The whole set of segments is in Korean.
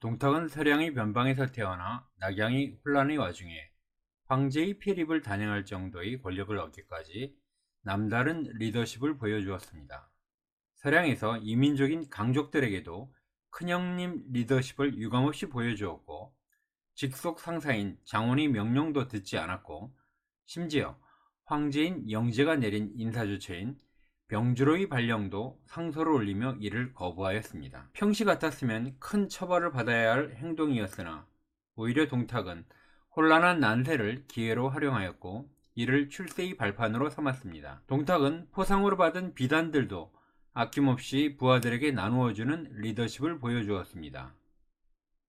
동탁은 서량이 변방에서 태어나 낙양이 혼란의 와중에 황제의 피립을 단행할 정도의 권력을 얻기까지 남다른 리더십을 보여주었습니다. 서량에서 이민족인 강족들에게도 큰형님 리더십을 유감없이 보여주었고 직속 상사인 장원의 명령도 듣지 않았고 심지어 황제인 영제가 내린 인사조처인 병주로의 발령도 상소를 올리며 이를 거부하였습니다. 평시 같았으면 큰 처벌을 받아야 할 행동이었으나 오히려 동탁은 혼란한 난세를 기회로 활용하였고 이를 출세의 발판으로 삼았습니다. 동탁은 포상으로 받은 비단들도 아낌없이 부하들에게 나누어주는 리더십을 보여주었습니다.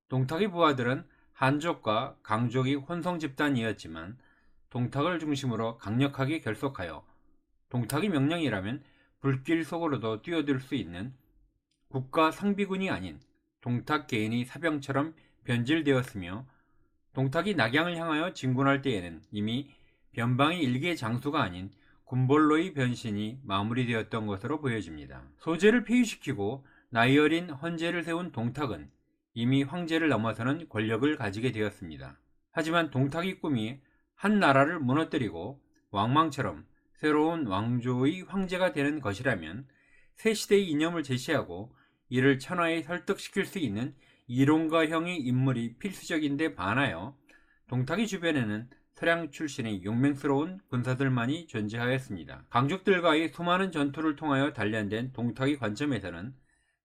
동탁의 부하들은 한족과 강족이 혼성 집단이었지만 동탁을 중심으로 강력하게 결속하여 동탁의 명령이라면 불길 속으로도 뛰어들 수 있는 국가 상비군이 아닌 동탁 개인이 사병처럼 변질되었으며 동탁이 낙양을 향하여 진군할 때에는 이미 변방의 일개 장수가 아닌 군벌로의 변신이 마무리되었던 것으로 보여집니다. 소재를 폐위시키고 나이 어린 헌재를 세운 동탁은 이미 황제를 넘어서는 권력을 가지게 되었습니다. 하지만 동탁의 꿈이 한 나라를 무너뜨리고 왕망처럼 새로운 왕조의 황제가 되는 것이라면 새 시대의 이념을 제시하고 이를 천하에 설득시킬 수 있는 이론가형의 인물이 필수적인데 반하여 동탁의 주변에는 서량 출신의 용맹스러운 군사들만이 존재하였습니다. 강족들과의 수많은 전투를 통하여 단련된 동탁의 관점에서는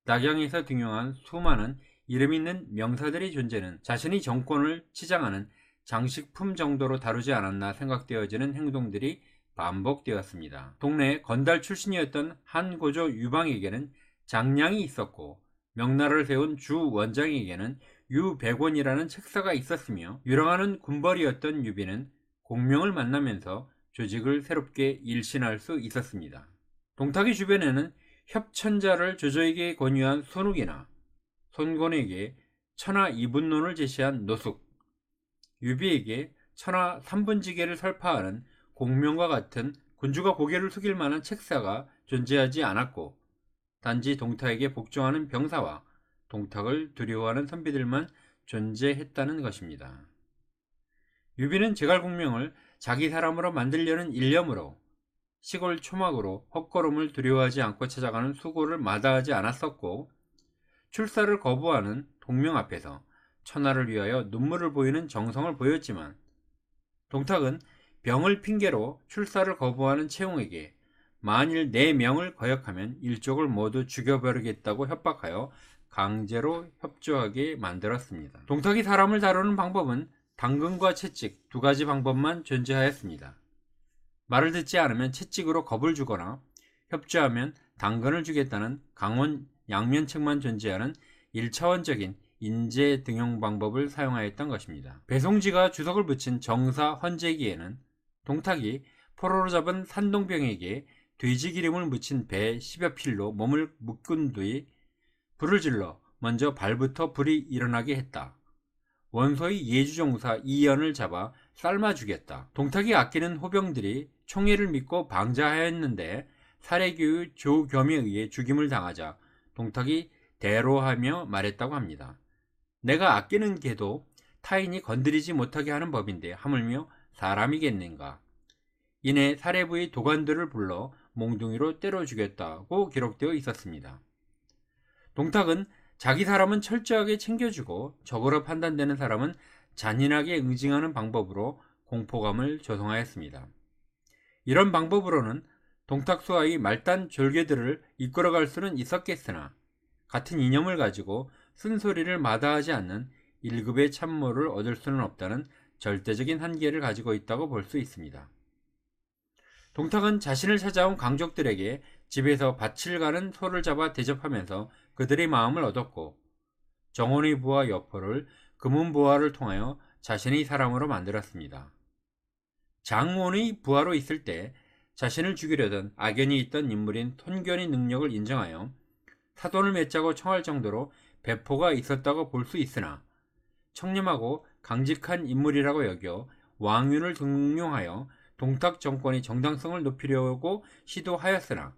낙양에서 등용한 수많은 이름 있는 명사들의 존재는 자신의 정권을 치장하는 장식품 정도로 다루지 않았나 생각되어지는 행동들이 반복되었습니다. 동네 건달 출신이었던 한 고조 유방에게는 장량이 있었고 명나라를 세운 주 원장에게는 유백원이라는 책사가 있었으며 유랑하는 군벌이었던 유비는 공명을 만나면서 조직을 새롭게 일신할 수 있었습니다. 동탁의 주변에는 협천자를 조조에게 권유한 손욱이나 손권에게 천하 이분론을 제시한 노숙, 유비에게 천하 삼분지계를 설파하는 공명과 같은 군주가 고개를 숙일 만한 책사가 존재하지 않았고 단지 동탁에게 복종하는 병사와 동탁을 두려워하는 선비들만 존재했다는 것입니다. 유비는 제갈공명을 자기 사람으로 만들려는 일념으로 시골 초막으로 헛걸음을 두려워하지 않고 찾아가는 수고를 마다하지 않았었고 출사를 거부하는 동명 앞에서 천하를 위하여 눈물을 보이는 정성을 보였지만 동탁은 병을 핑계로 출사를 거부하는 채용에게 만일 내 명을 거역하면 일족을 모두 죽여버리겠다고 협박하여 강제로 협조하게 만들었습니다. 동탁이 사람을 다루는 방법은 당근과 채찍 두 가지 방법만 존재하였습니다. 말을 듣지 않으면 채찍으로 겁을 주거나 협조하면 당근을 주겠다는 강원 양면책만 존재하는 1차원적인 인재 등용 방법을 사용하였던 것입니다. 배송지가 주석을 붙인 정사 헌재기에는 동탁이 포로로 잡은 산동병에게 돼지 기름을 묻힌 배 10여 필로 몸을 묶은 뒤 불을 질러 먼저 발부터 불이 일어나게 했다. 원소의 예주종사 이연을 잡아 삶아 주겠다. 동탁이 아끼는 호병들이 총애를 믿고 방자하였는데 사례교의 조겸에 의해 죽임을 당하자 동탁이 대로하며 말했다고 합니다. 내가 아끼는 개도 타인이 건드리지 못하게 하는 법인데 하물며 사람이겠는가. 이내 사례부의 도관들을 불러 몽둥이로 때려 주겠다고 기록되어 있었습니다. 동탁은 자기 사람은 철저하게 챙겨주고 적으로 판단되는 사람은 잔인하게 응징하는 방법으로 공포감을 조성하였습니다. 이런 방법으로는 동탁수와의 말단 졸개들을 이끌어갈 수는 있었겠으나 같은 이념을 가지고 쓴소리를 마다하지 않는 1급의 참모를 얻을 수는 없다는 절대적인 한계를 가지고 있다고 볼 수 있습니다. 동탁은 자신을 찾아온 강족들에게 집에서 밭을 가는 소를 잡아 대접하면서 그들의 마음을 얻었고 정원의 부하 여포를 금은 부하를 통하여 자신의 사람으로 만들었습니다. 장원의 부하로 있을 때 자신을 죽이려던 악연이 있던 인물인 톤견의 능력을 인정하여 사돈을 맺자고 청할 정도로 배포가 있었다고 볼 수 있으나 청렴하고 강직한 인물이라고 여겨 왕윤을 등용하여 동탁 정권의 정당성을 높이려고 시도하였으나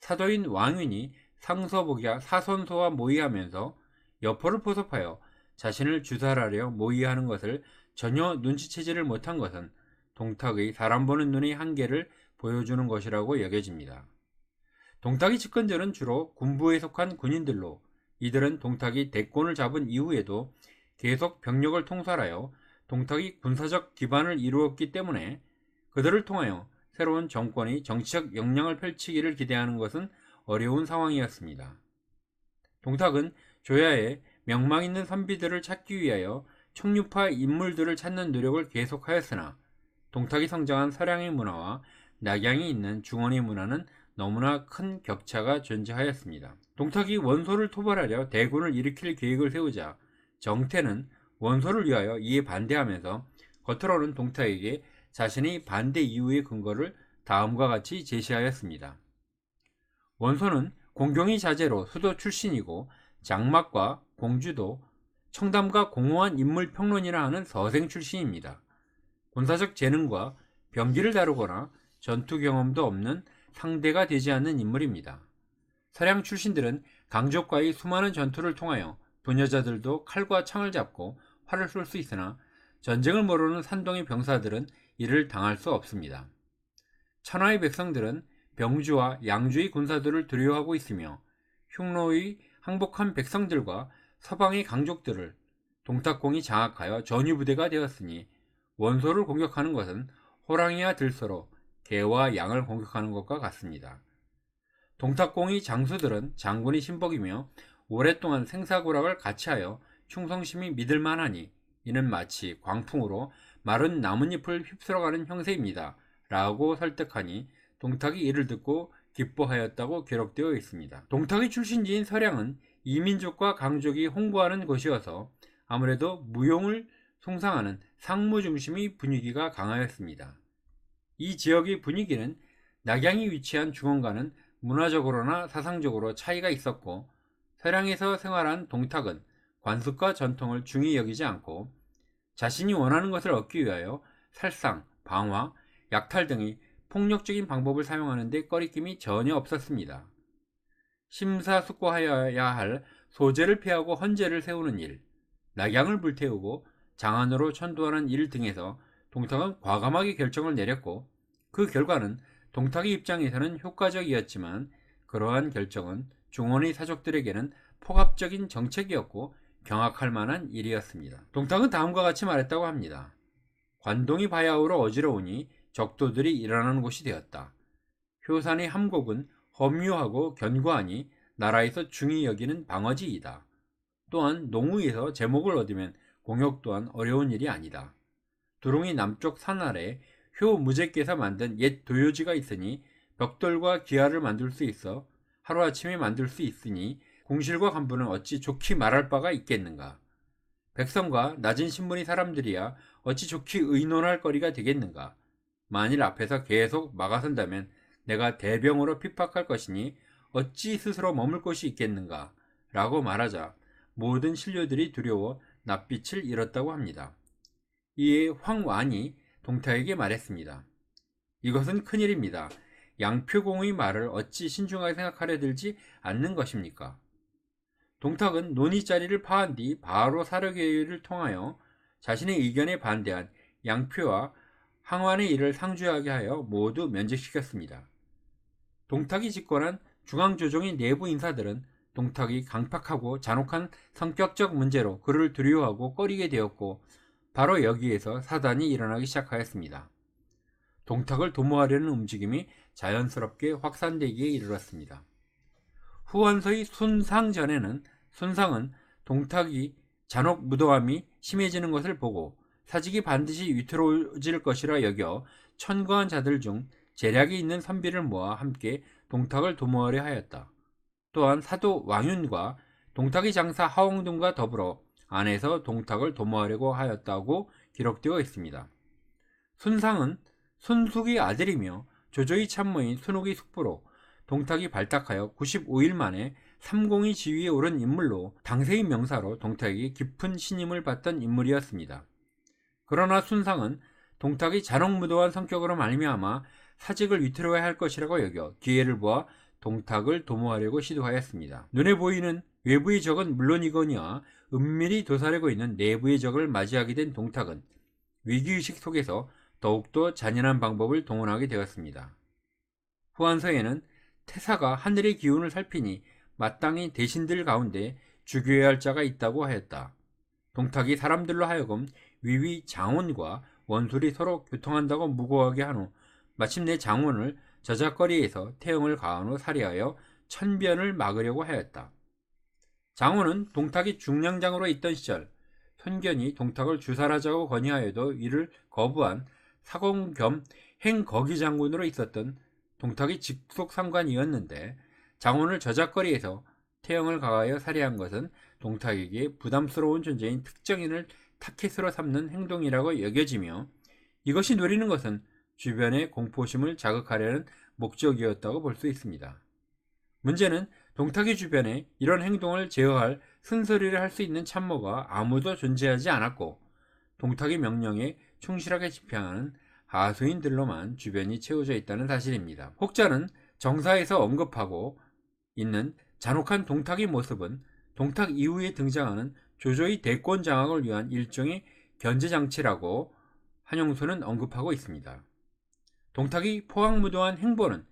사도인 왕윤이 상서복야 사선소와 모의하면서 여포를 포섭하여 자신을 주살하려 모의하는 것을 전혀 눈치채지를 못한 것은 동탁의 사람 보는 눈의 한계를 보여주는 것이라고 여겨집니다. 동탁의 측근들은 주로 군부에 속한 군인들로 이들은 동탁이 대권을 잡은 이후에도 계속 병력을 통솔하여 동탁이 군사적 기반을 이루었기 때문에 그들을 통하여 새로운 정권이 정치적 역량을 펼치기를 기대하는 것은 어려운 상황이었습니다. 동탁은 조야에 명망 있는 선비들을 찾기 위하여 청류파 인물들을 찾는 노력을 계속하였으나 동탁이 성장한 서량의 문화와 낙양이 있는 중원의 문화는 너무나 큰 격차가 존재하였습니다. 동탁이 원소를 토벌하려 대군을 일으킬 계획을 세우자 정태는 원소를 위하여 이에 반대하면서 겉으로는 동탁에게 자신의 반대 이유의 근거를 다음과 같이 제시하였습니다. 원소는 공경이 자제로 수도 출신이고 장막과 공주도 청담과 공허한 인물 평론이라 하는 서생 출신입니다. 군사적 재능과 병기를 다루거나 전투 경험도 없는 상대가 되지 않는 인물입니다. 서량 출신들은 강족과의 수많은 전투를 통하여 부녀자들도 칼과 창을 잡고 활을 쏠 수 있으나 전쟁을 모르는 산동의 병사들은 이를 당할 수 없습니다. 천하의 백성들은 병주와 양주의 군사들을 두려워하고 있으며 흉노의 항복한 백성들과 서방의 강족들을 동탁공이 장악하여 전유부대가 되었으니 원소를 공격하는 것은 호랑이와 들소로 개와 양을 공격하는 것과 같습니다. 동탁공의 장수들은 장군이 신복이며 오랫동안 생사고락을 같이 하여 충성심이 믿을만하니 이는 마치 광풍으로 마른 나뭇잎을 휩쓸어가는 형세입니다. 라고 설득하니 동탁이 이를 듣고 기뻐하였다고 기록되어 있습니다. 동탁의 출신지인 서량은 이민족과 강족이 홍보하는 곳이어서 아무래도 무용을 송상하는 상무 중심의 분위기가 강하였습니다. 이 지역의 분위기는 낙양이 위치한 중원과는 문화적으로나 사상적으로 차이가 있었고 서량에서 생활한 동탁은 관습과 전통을 중히 여기지 않고 자신이 원하는 것을 얻기 위하여 살상, 방화, 약탈 등의 폭력적인 방법을 사용하는 데 꺼리낌이 전혀 없었습니다. 심사숙고하여야 할 소재를 피하고 헌재를 세우는 일, 낙양을 불태우고 장안으로 천도하는 일 등에서 동탁은 과감하게 결정을 내렸고 그 결과는 동탁의 입장에서는 효과적이었지만 그러한 결정은 중원의 사족들에게는 폭압적인 정책이었고 경악할 만한 일이었습니다. 동탁은 다음과 같이 말했다고 합니다. 관동이 바야흐로 어지러우니 적도들이 일어나는 곳이 되었다. 효산의 함곡은 험유하고 견고하니 나라에서 중히 여기는 방어지이다. 또한 농우에서 제목을 얻으면 공역 또한 어려운 일이 아니다. 두롱이 남쪽 산 아래 효 무제께서 만든 옛 도요지가 있으니 벽돌과 기아를 만들 수 있어 하루아침에 만들 수 있으니 공실과 간부는 어찌 좋게 말할 바가 있겠는가. 백성과 낮은 신분의 사람들이야 어찌 좋게 의논할 거리가 되겠는가. 만일 앞에서 계속 막아선다면 내가 대병으로 핍박할 것이니 어찌 스스로 머물 곳이 있겠는가 라고 말하자 모든 신료들이 두려워 낯빛을 잃었다고 합니다. 이에 황완이 동탁에게 말했습니다. 이것은 큰일입니다. 양표공의 말을 어찌 신중하게 생각하려 들지 않는 것입니까? 동탁은 논의 자리를 파한 뒤 바로 사력회의를 통하여 자신의 의견에 반대한 양표와 항완의 일을 상주하게 하여 모두 면직시켰습니다. 동탁이 집권한 중앙조정의 내부 인사들은 동탁이 강팍하고 잔혹한 성격적 문제로 그를 두려워하고 꺼리게 되었고 바로 여기에서 사단이 일어나기 시작하였습니다. 동탁을 도모하려는 움직임이 자연스럽게 확산되기에 이르렀습니다. 후원서의 순상 전에는 순상은 동탁이 잔혹 무도함이 심해지는 것을 보고 사직이 반드시 위태로워질 것이라 여겨 천거한 자들 중 재력이 있는 선비를 모아 함께 동탁을 도모하려 하였다. 또한 사도 왕윤과 동탁의 장사 하홍등과 더불어 안에서 동탁을 도모하려고 하였다고 기록되어 있습니다. 순상은 순숙의 아들이며 조조의 참모인 순옥의 숙부로 동탁이 발탁하여 95일 만에 삼공의 지위에 오른 인물로 당세의 명사로 동탁에게 깊은 신임을 받던 인물이었습니다. 그러나 순상은 동탁이 잔혹무도한 성격으로 말미암아 사직을 위태로워야 할 것이라고 여겨 기회를 보아 동탁을 도모하려고 시도하였습니다. 눈에 보이는 외부의 적은 물론이거니와 은밀히 도사리고 있는 내부의 적을 맞이하게 된 동탁은 위기의식 속에서 더욱더 잔인한 방법을 동원하게 되었습니다. 후한서에는 태사가 하늘의 기운을 살피니 마땅히 대신들 가운데 죽여야 할 자가 있다고 하였다. 동탁이 사람들로 하여금 위위 장원과 원술이 서로 교통한다고 무고하게 한 후 마침내 장원을 저작거리에서 태형을 가한 후 살해하여 천변을 막으려고 하였다. 장원은 동탁이 중량장으로 있던 시절 현견이 동탁을 주살하자고 건의하여도 이를 거부한 사공 겸 행거기 장군으로 있었던 동탁이 직속 상관이었는데 장원을 저작거리에서 태형을 가하여 살해한 것은 동탁에게 부담스러운 존재인 특정인을 타켓으로 삼는 행동이라고 여겨지며 이것이 노리는 것은 주변의 공포심을 자극하려는 목적이었다고 볼 수 있습니다. 문제는 동탁이 주변에 이런 행동을 제어할 쓴소리를 할 수 있는 참모가 아무도 존재하지 않았고 동탁의 명령에 충실하게 집행하는 하수인들로만 주변이 채워져 있다는 사실입니다. 혹자는 정사에서 언급하고 있는 잔혹한 동탁의 모습은 동탁 이후에 등장하는 조조의 대권 장악을 위한 일종의 견제 장치라고 한용수는 언급하고 있습니다. 동탁이 포항무도한 행보는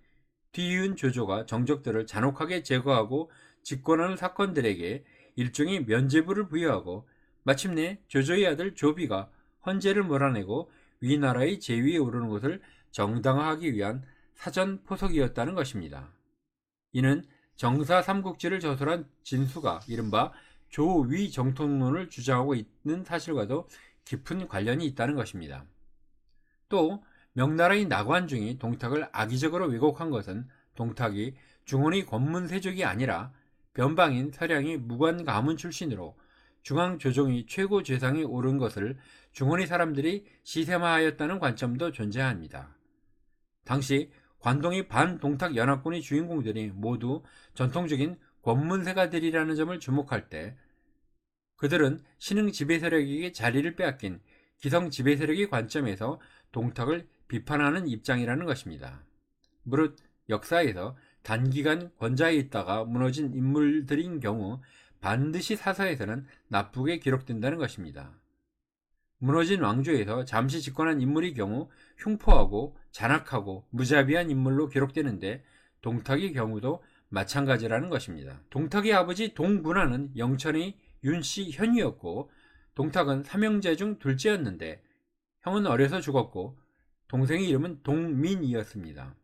뒤이은 조조가 정적들을 잔혹하게 제거하고 집권하는 사건들에게 일종의 면죄부를 부여하고 마침내 조조의 아들 조비가 헌재를 몰아내고 위나라의 제위에 오르는 것을 정당화하기 위한 사전 포석이었다는 것입니다. 이는 정사 삼국지를 저술한 진수가 이른바 조위 정통론을 주장하고 있는 사실과도 깊은 관련이 있다는 것입니다. 또 명나라의 나관중이 동탁을 악의적으로 왜곡한 것은 동탁이 중원의 권문 세족이 아니라 변방인 서량의 무관 가문 출신으로 중앙조정이 최고 죄상에 오른 것을 중원의 사람들이 시세마하였다는 관점도 존재합니다. 당시 관동의 반동탁 연합군의 주인공들이 모두 전통적인 권문세가들이라는 점을 주목할 때 그들은 신흥 지배 세력에게 자리를 빼앗긴 기성 지배 세력의 관점에서 동탁을 비판하는 입장이라는 것입니다. 무릇 역사에서 단기간 권좌에 있다가 무너진 인물들인 경우 반드시 사서에서는 나쁘게 기록된다는 것입니다. 무너진 왕조에서 잠시 집권한 인물의 경우 흉포하고 잔악하고 무자비한 인물로 기록되는데 동탁의 경우도 마찬가지라는 것입니다. 동탁의 아버지 동군하는 영천의 윤씨 현이었고 동탁은 삼형제 중 둘째였는데 형은 어려서 죽었고 동생의 이름은 동민이었습니다.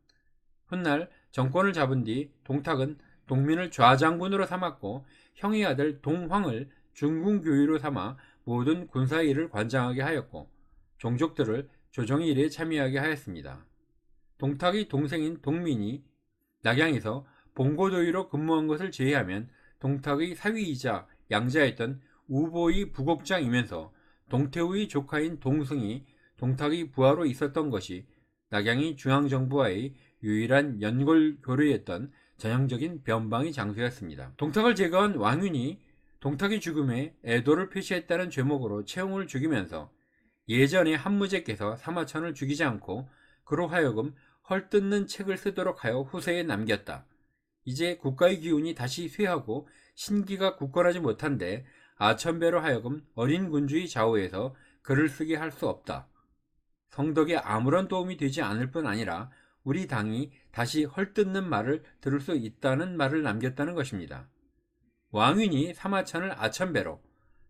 훗날 정권을 잡은 뒤 동탁은 동민을 좌장군으로 삼았고 형의 아들 동황을 중궁교위로 삼아 모든 군사 일을 관장하게 하였고 종족들을 조정의 일에 참여하게 하였습니다. 동탁의 동생인 동민이 낙양에서 봉고도위로 근무한 것을 제외하면 동탁의 사위이자 양자였던 우보의 부국장이면서 동태우의 조카인 동승이 동탁의 부하로 있었던 것이 낙양이 중앙정부와의 유일한 연골 교류였던 전형적인 변방의 장소였습니다. 동탁을 제거한 왕윤이 동탁의 죽음에 애도를 표시했다는 죄목으로 채용을 죽이면서 예전에 한무제께서 사마천을 죽이지 않고 그로 하여금 헐뜯는 책을 쓰도록 하여 후세에 남겼다. 이제 국가의 기운이 다시 쇠하고 신기가 굳건하지 못한데 아천배로 하여금 어린 군주의 좌우에서 글을 쓰게 할 수 없다. 성덕에 아무런 도움이 되지 않을 뿐 아니라 우리 당이 다시 헐뜯는 말을 들을 수 있다는 말을 남겼다는 것입니다. 왕윤이 사마천을 아천배로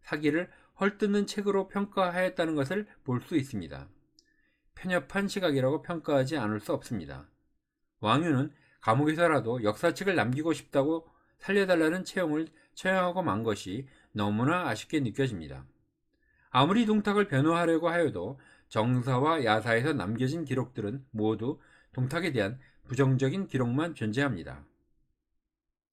사기를 헐뜯는 책으로 평가하였다는 것을 볼 수 있습니다. 편협한 시각이라고 평가하지 않을 수 없습니다. 왕윤은 감옥에서라도 역사책을 남기고 싶다고 살려달라는 채용을 처형하고 만 것이 너무나 아쉽게 느껴집니다. 아무리 동탁을 변호하려고 하여도 정사와 야사에서 남겨진 기록들은 모두 동탁에 대한 부정적인 기록만 존재합니다.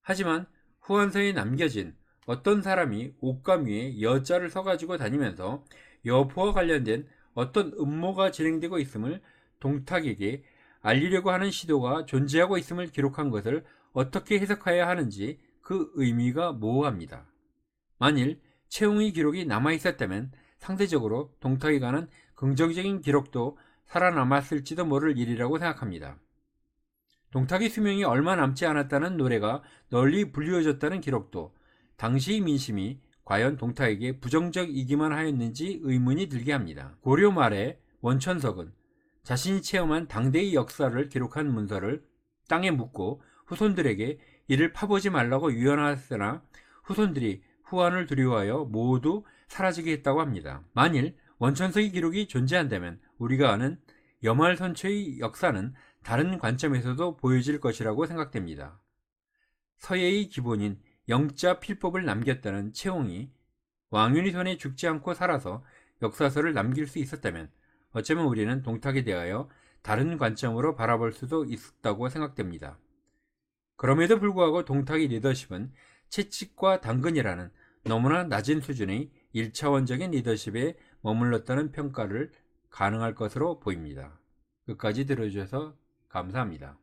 하지만 후원서에 남겨진 어떤 사람이 옷감 위에 여자를 서가지고 다니면서 여포와 관련된 어떤 음모가 진행되고 있음을 동탁에게 알리려고 하는 시도가 존재하고 있음을 기록한 것을 어떻게 해석해야 하는지 그 의미가 모호합니다. 만일 채용의 기록이 남아 있었다면 상대적으로 동탁에 관한 긍정적인 기록도 살아남았을지도 모를 일이라고 생각합니다. 동탁의 수명이 얼마 남지 않았다는 노래가 널리 불리워졌다는 기록도 당시 민심이 과연 동탁에게 부정적이기만 하였는지 의문이 들게 합니다. 고려 말에 원천석은 자신이 체험한 당대의 역사를 기록한 문서를 땅에 묻고 후손들에게 이를 파보지 말라고 유언하였으나 후손들이 후환을 두려워하여 모두 사라지게 했다고 합니다. 만일 원천석의 기록이 존재한다면 우리가 아는 여말선처의 역사는 다른 관점에서도 보여질 것이라고 생각됩니다. 서예의 기본인 영자 필법을 남겼다는 채용이 왕윤희 손에 죽지 않고 살아서 역사서를 남길 수 있었다면 어쩌면 우리는 동탁에 대하여 다른 관점으로 바라볼 수도 있었다고 생각됩니다. 그럼에도 불구하고 동탁의 리더십은 채찍과 당근이라는 너무나 낮은 수준의 1차원적인 리더십에 머물렀다는 평가를 가능할 것으로 보입니다. 끝까지 들어주셔서 감사합니다.